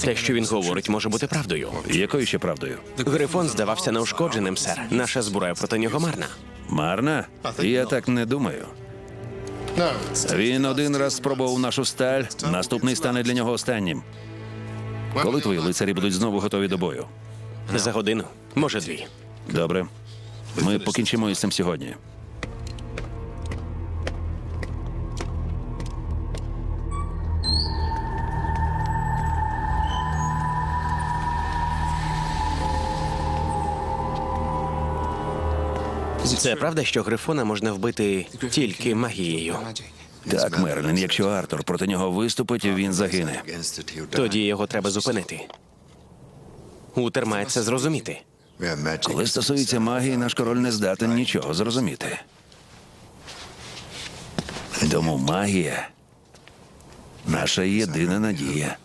Те, що він говорить, може бути правдою. Якою ще правдою? Грифон здавався неушкодженим, сер. Наша зброя проти нього марна. Марна? Я так не думаю. Він один раз спробував нашу сталь, наступний стане для нього останнім. Коли твої лицарі будуть знову готові до бою? За годину, може дві. Добре. Ми покінчимо із цим сьогодні. Це правда, що грифона можна вбити тільки магією. Так, Мерлін, якщо Артур проти нього виступить, він загине. Тоді його треба зупинити. Утер має це зрозуміти. Коли стосується магії, наш король не здатен нічого зрозуміти. Тому магія наша єдина надія.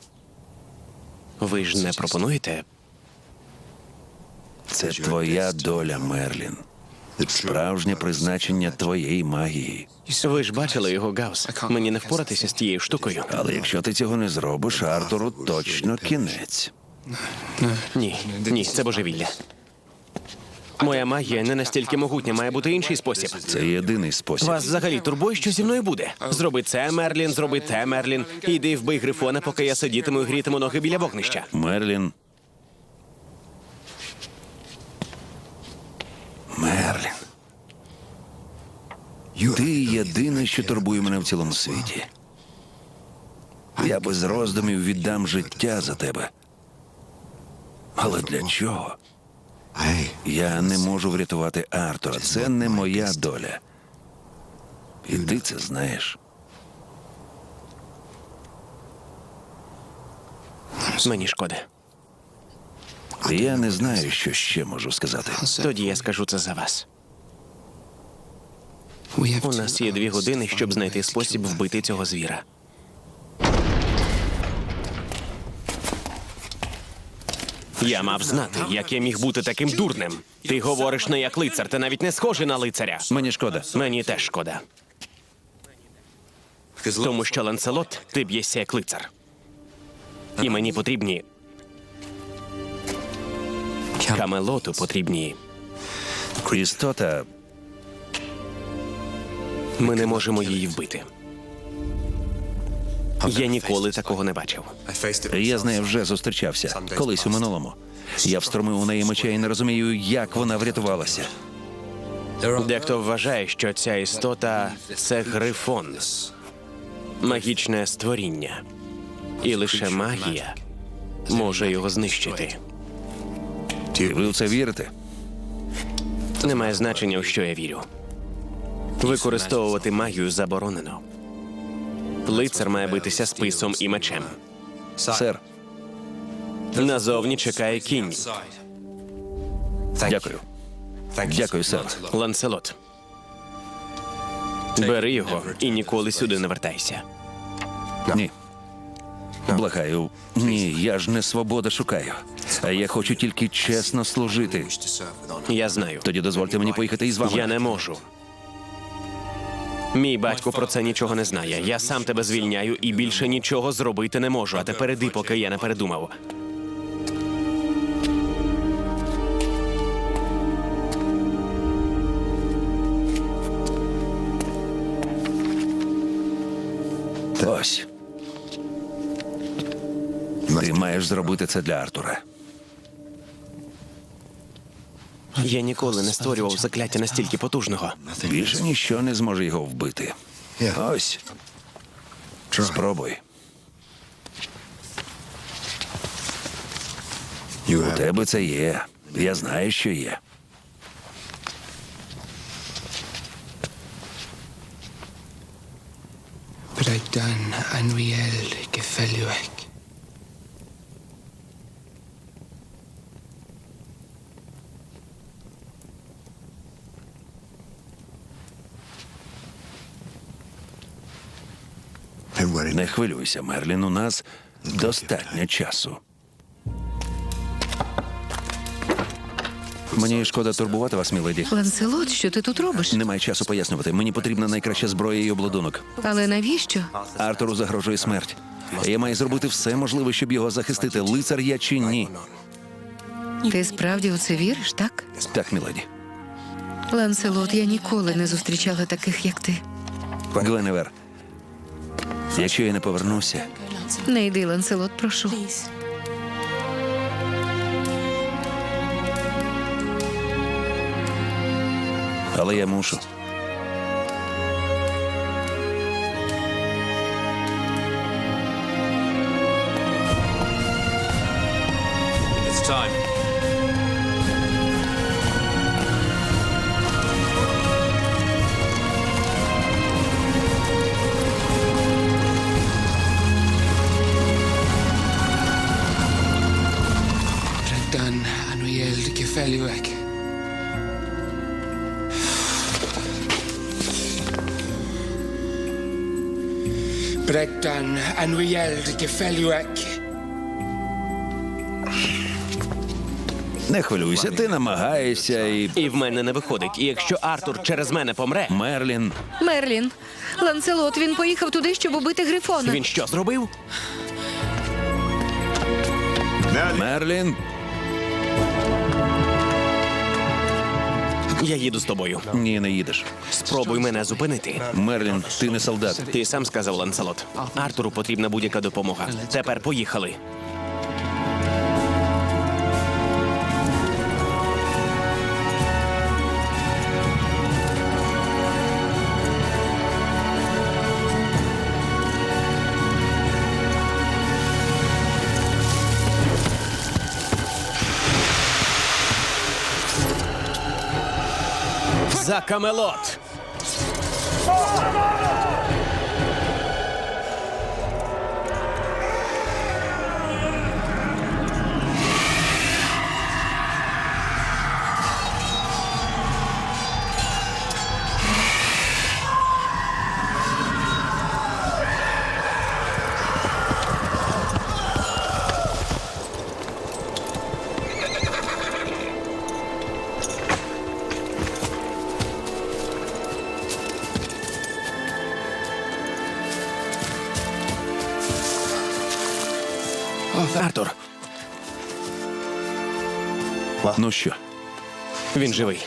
Ви ж не пропонуєте? Це твоя доля, Мерлін. Справжнє призначення твоєї магії. Ви ж бачили його гаус. Мені не впоратися з тією штукою. Але якщо ти цього не зробиш, Артуру точно кінець. Ні, ні, це божевілля. Моя магія не настільки могутня, має бути інший спосіб. Це єдиний спосіб. Вас взагалі турбує, що зі мною буде. Зроби це, Мерлін, зроби те, Мерлін. Іди вбий грифона, поки я сидітиму і грітиму ноги біля вогнища. Мерлін. Мерлін. Ти єдине, що турбує мене в цілому світі. Я без роздумів віддам життя за тебе. Але для чого? Я не можу врятувати Артура. Це не моя доля. І ти це знаєш. Мені шкода. Я не знаю, що ще можу сказати. Тоді я скажу це за вас. У нас є дві години, щоб знайти спосіб вбити цього звіра. Я мав знати, як я міг бути таким дурним. Ти говориш не як лицар, ти навіть не схожий на лицаря. Мені шкода. Мені теж шкода. Тому що Ланселот, ти б'єшся як лицар. І мені потрібні. Камелоту потрібні. Істота Ми не можемо її вбити. Я ніколи такого не бачив. Я з нею вже зустрічався колись у минулому. Я встромив у неї меча і не розумію, як вона врятувалася. Дехто вважає, що ця істота це грифон, магічне створіння, і лише магія може його знищити. Ви в це вірите? Немає значення, у що я вірю. Використовувати магію заборонено. Лицар має битися списом і мечем. Сер, Назовні чекає кінь. дякую. Дякую, сер. Ланселот. Бери його і ніколи сюди не вертайся. Ні. Благаю, ні, я ж не свобода шукаю. А я хочу тільки чесно служити. Я знаю. Тоді дозвольте мені поїхати із вами. Я не можу. Мій батько про це нічого не знає. Я сам тебе звільняю і більше нічого зробити не можу. А тепер іди, поки я не передумав. Ось. Ти маєш зробити це для Артура. Я ніколи не створював закляття настільки потужного. Більше ніщо не зможе його вбити. Ось. Спробуй. У тебе це є. Я знаю, що є. Brydan Anriel Gefälluek. Не хвилюйся, Мерлін. У нас достатньо часу. Мені шкода турбувати вас, міледі. Ланселот, що ти тут робиш? Немає часу пояснювати. Мені потрібна найкраща зброя і обладунок. Але навіщо? Артуру загрожує смерть. Я маю зробити все можливе, щоб його захистити. Лицар я чи ні? Ти справді у це віриш, так? Так, міледі. Ланселот, я ніколи не зустрічала таких, як ти. Гвеневер, якщо я не повернуся, Не йди, Ланселот, прошу. але я мушу. It's time. Brydan Anwyel Gefeliweg. Не хвилюйся, ти намагаєшся і. І в мене не виходить. І якщо Артур через мене помре, Мерлін, Мерлін, Ланселот, він поїхав туди, щоб убити Грифона. він що зробив? Мерлін, Я їду з тобою. ні, не їдеш. Спробуй мене зупинити. Мерлін, ти не солдат. Ти сам сказав, Ланселот. Артуру потрібна будь-яка допомога. Тепер поїхали. За Камелот! Артур, Ну що, він живий.